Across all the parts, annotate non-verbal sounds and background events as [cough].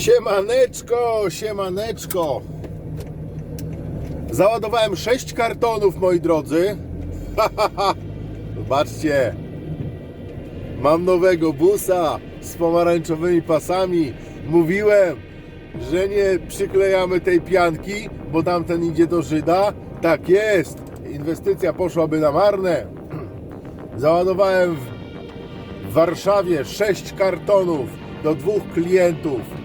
Siemaneczko, siemaneczko. Załadowałem 6 kartonów, moi drodzy. [laughs] Zobaczcie. Mam nowego busa z pomarańczowymi pasami. Mówiłem, że nie przyklejamy tej pianki, bo tamten idzie do Żyda. Tak jest. Inwestycja poszłaby na marne. [clears throat] Załadowałem w Warszawie 6 kartonów do dwóch klientów.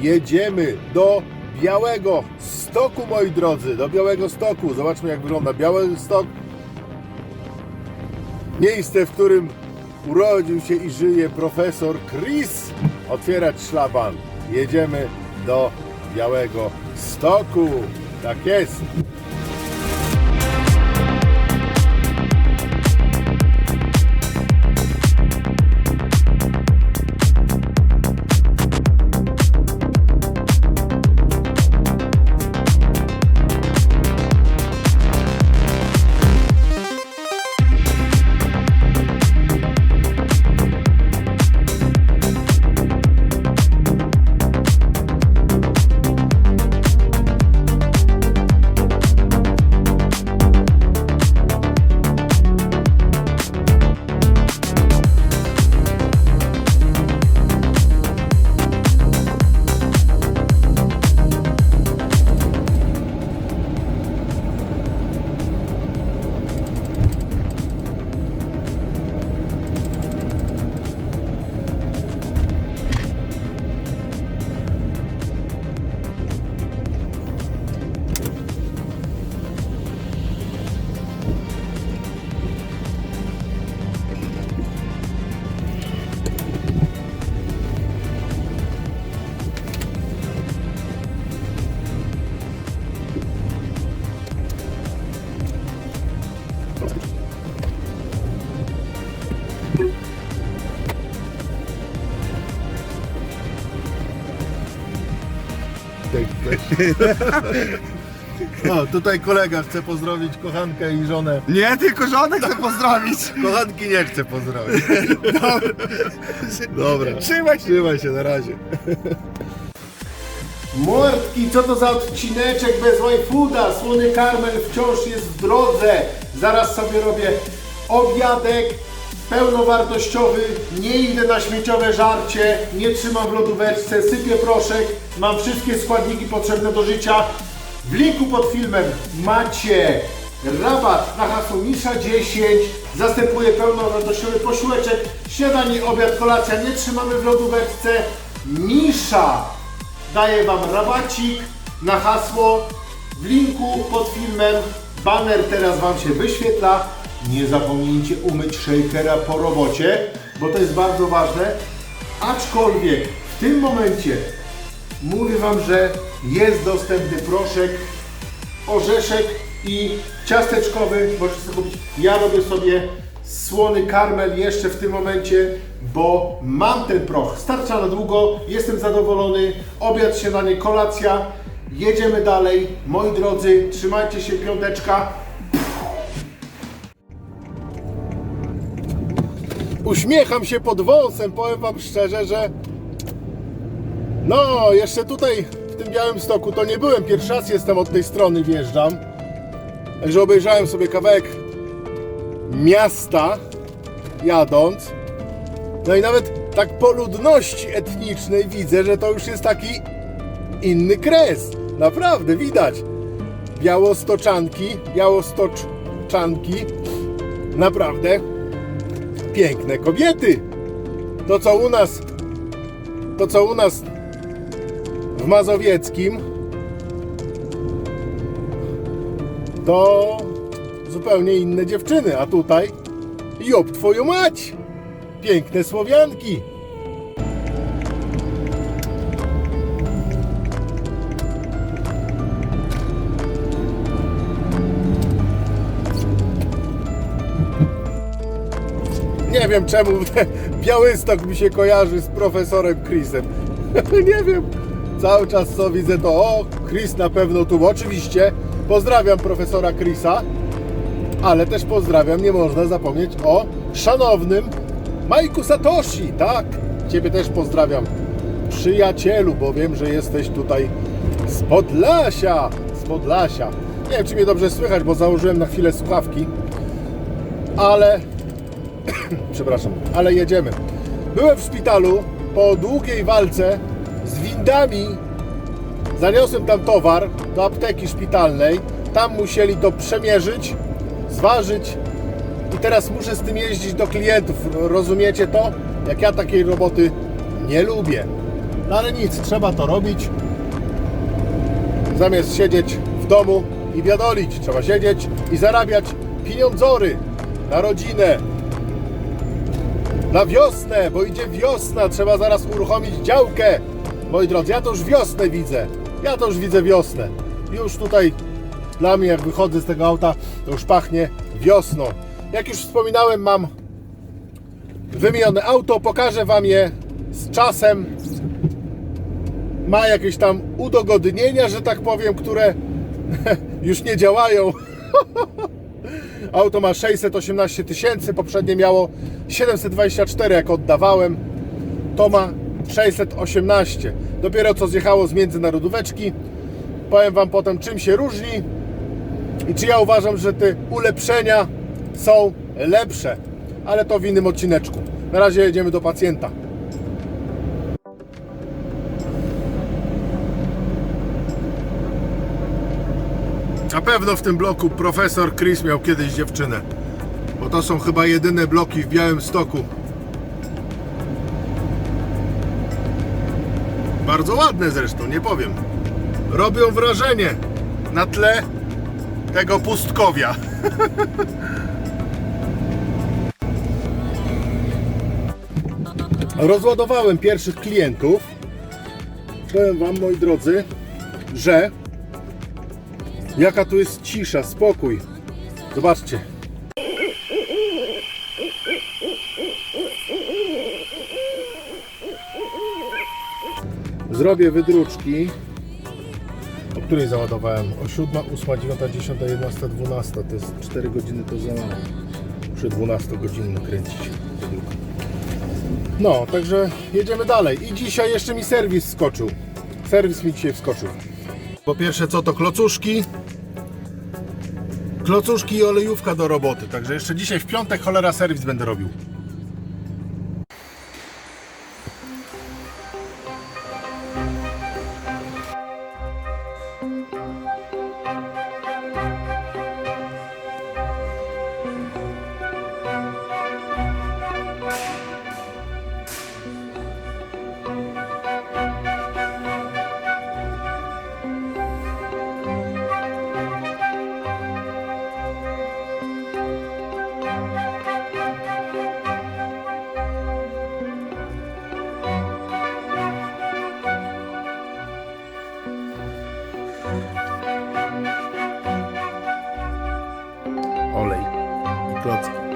Jedziemy do Białego Stoku, moi drodzy, do Białego Stoku. Zobaczmy, jak wygląda Biały Stok. Miejsce, w którym urodził się i żyje profesor Chris. Otwierać szlaban. Jedziemy do Białego Stoku. Tak jest. No, [laughs] tutaj kolega chce pozdrowić kochankę i żonę. Nie, tylko żonę chcę pozdrowić. [laughs] Kochanki nie chce pozdrowić. Dobra. Trzymaj się. Trzymaj się na razie. Mordki, co to za odcineczek bez fooda? Słony karmel wciąż jest w drodze. Zaraz sobie robię obiadek pełnowartościowy. Nie idę na śmieciowe żarcie, nie trzymam w lodóweczce, sypię proszek. Mam wszystkie składniki potrzebne do życia. W linku pod filmem macie rabat na hasło Misza 10. Zastępuje pełnowartościowy posiłeczek. Śniadanie, obiad, kolacja nie trzymamy w lodóweczce. Misza daje Wam rabacik na hasło w linku pod filmem. Banner teraz Wam się wyświetla. Nie zapomnijcie umyć shakera po robocie, bo to jest bardzo ważne. Aczkolwiek w tym momencie mówię Wam, że jest dostępny proszek, orzeszek i ciasteczkowy. Możecie sobie kupić. Ja robię sobie słony karmel jeszcze w tym momencie, bo mam ten proch. Starcza na długo, jestem zadowolony. Obiad, śniadanie, kolacja. Jedziemy dalej. Moi drodzy, trzymajcie się piąteczka. Uśmiecham się pod wąsem, powiem Wam szczerze, że no, jeszcze tutaj w tym Białym Stoku to nie byłem. Pierwszy raz jestem od tej strony, wjeżdżam. Także obejrzałem sobie kawałek miasta jadąc. No i nawet tak po ludności etnicznej widzę, że to już jest taki inny kres. Naprawdę widać. Białostoczanki, białostoczanki. Naprawdę piękne kobiety. To co u nas, to co u nas w Mazowieckim, to zupełnie inne dziewczyny, a tutaj job twoją mać! Piękne Słowianki! Nie wiem czemu [laughs] Białystok mi się kojarzy z profesorem Chrisem. [laughs] Nie wiem. Cały czas co widzę to, o, Chris na pewno tu. Oczywiście pozdrawiam profesora Chrisa, ale też pozdrawiam, nie można zapomnieć o szanownym Majku Satoshi. Tak, Ciebie też pozdrawiam. przyjacielu, bo wiem, że jesteś tutaj z Podlasia. Z Podlasia. Nie wiem, czy mnie dobrze słychać, bo założyłem na chwilę słuchawki, ale [coughs] przepraszam, ale jedziemy. Byłem w szpitalu po długiej walce z windami. Zaniosłem tam towar do apteki szpitalnej. Tam musieli to przemierzyć, zważyć i teraz muszę z tym jeździć do klientów. Rozumiecie to? Jak ja takiej roboty nie lubię. No ale nic, trzeba to robić. Zamiast siedzieć w domu i wiadolić, trzeba siedzieć i zarabiać pieniądzory na rodzinę, na wiosnę, bo idzie wiosna, trzeba zaraz uruchomić działkę. Moi drodzy, ja to już wiosnę widzę. Ja to już widzę wiosnę. Już tutaj dla mnie, jak wychodzę z tego auta, to już pachnie wiosną. Jak już wspominałem, mam wymienione auto, pokażę Wam je z czasem. Ma jakieś tam udogodnienia, że tak powiem, które [laughs] już nie działają. [laughs] Auto ma 618 tysięcy, poprzednie miało 724 jak oddawałem. To ma 618. Dopiero co zjechało z międzynarodóweczki. Powiem Wam potem czym się różni i czy ja uważam, że te ulepszenia są lepsze. Ale to w innym odcineczku. Na razie jedziemy do pacjenta. Pewno w tym bloku profesor Chris miał kiedyś dziewczynę. Bo to są chyba jedyne bloki w Białym Stoku. Bardzo ładne zresztą, nie powiem. Robią wrażenie na tle tego pustkowia. [laughs] Rozładowałem pierwszych klientów. Powiem Wam, moi drodzy, że Jaka tu jest cisza, spokój. Zobaczcie. Zrobię wydruczki. O której załadowałem? O 7, 8, 9, 10, 11, 12. To jest 4 godziny to za mało. Muszę 12 godzin kręcić. wydruk. No, także jedziemy dalej. I dzisiaj jeszcze mi serwis skoczył. Serwis mi dzisiaj wskoczył. Po pierwsze co to klocuszki? Klocuszki i olejówka do roboty Także jeszcze dzisiaj w piątek cholera serwis będę robił Olej i klocki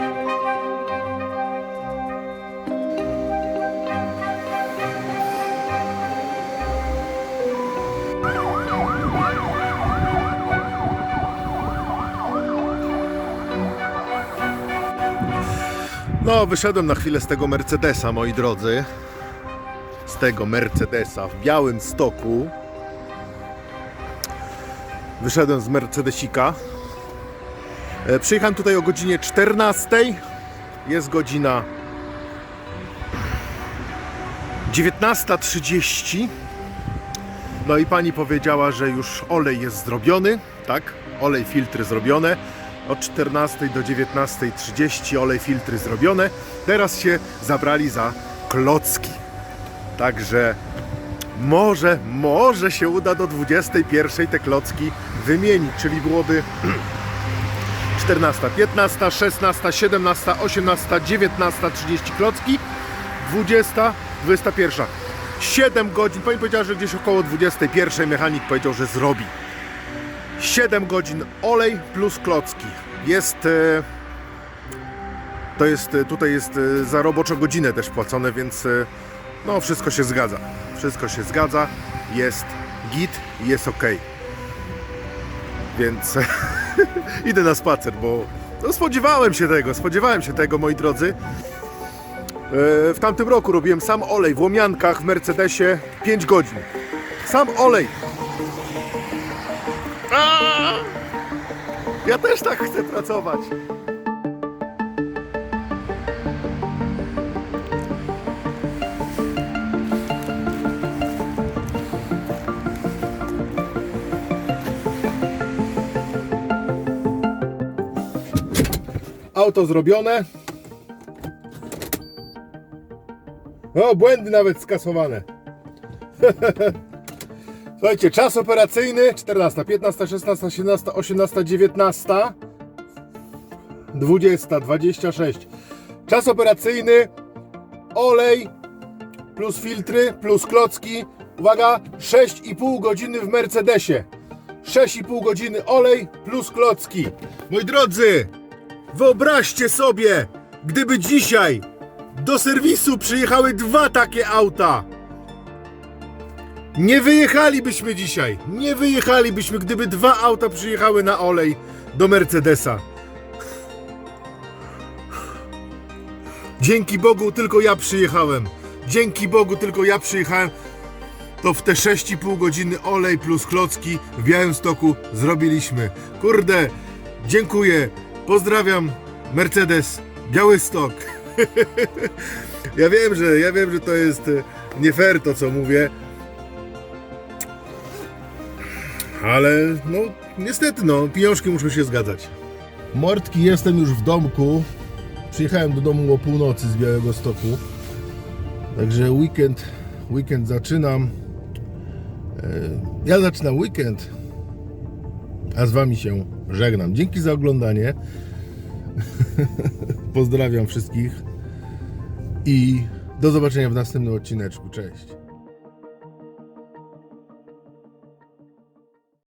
No, wyszedłem na chwilę z tego Mercedesa, moi drodzy. Z tego Mercedesa w białym stoku. Wyszedłem z Mercedesika. E, Przyjechałem tutaj o godzinie 14. Jest godzina 19.30. No i pani powiedziała, że już olej jest zrobiony, tak? Olej, filtry zrobione. Od 14 do 19.30 olej, filtry zrobione. Teraz się zabrali za klocki. Także może, może się uda do 21 te klocki wymienić, czyli byłoby 14, 15, 16, 17, 18, 19, 30 klocki, 20, 21. 7 godzin, pani powiedziała, że gdzieś około 21 mechanik powiedział, że zrobi. 7 godzin olej plus klocki. Jest e, to jest e, tutaj jest e, za roboczą godzinę też płacone, więc no wszystko się zgadza. Wszystko się zgadza. Jest git, jest ok. Więc [laughs] idę na spacer, bo no, spodziewałem się tego, spodziewałem się tego, moi drodzy. w tamtym roku robiłem sam olej w Łomiankach w Mercedesie 5 godzin. Sam olej. Ja też tak chcę pracować. Auto zrobione. O, błędy nawet skasowane. [laughs] Słuchajcie, czas operacyjny 14, 15, 16, 17, 18, 19, 20, 26. Czas operacyjny, olej plus filtry plus klocki. Uwaga, 6,5 godziny w Mercedesie. 6,5 godziny olej plus klocki. Moi drodzy, wyobraźcie sobie, gdyby dzisiaj do serwisu przyjechały dwa takie auta. Nie wyjechalibyśmy dzisiaj. Nie wyjechalibyśmy, gdyby dwa auta przyjechały na olej do Mercedesa. Dzięki Bogu tylko ja przyjechałem. Dzięki Bogu tylko ja przyjechałem. To w te 6,5 godziny olej plus klocki w Białymstoku zrobiliśmy. Kurde, dziękuję. Pozdrawiam Mercedes Białystok. [laughs] ja wiem, że ja wiem, że to jest e, nie fair to co mówię. Ale no niestety no, pieniążki muszą się zgadzać. Mordki, jestem już w domku. Przyjechałem do domu o północy z Białego Stoku. Także weekend, weekend zaczynam. E, Ja zaczynam weekend, a z Wami się żegnam. Dzięki za oglądanie. [laughs] Pozdrawiam wszystkich i do zobaczenia w następnym odcineczku. Cześć.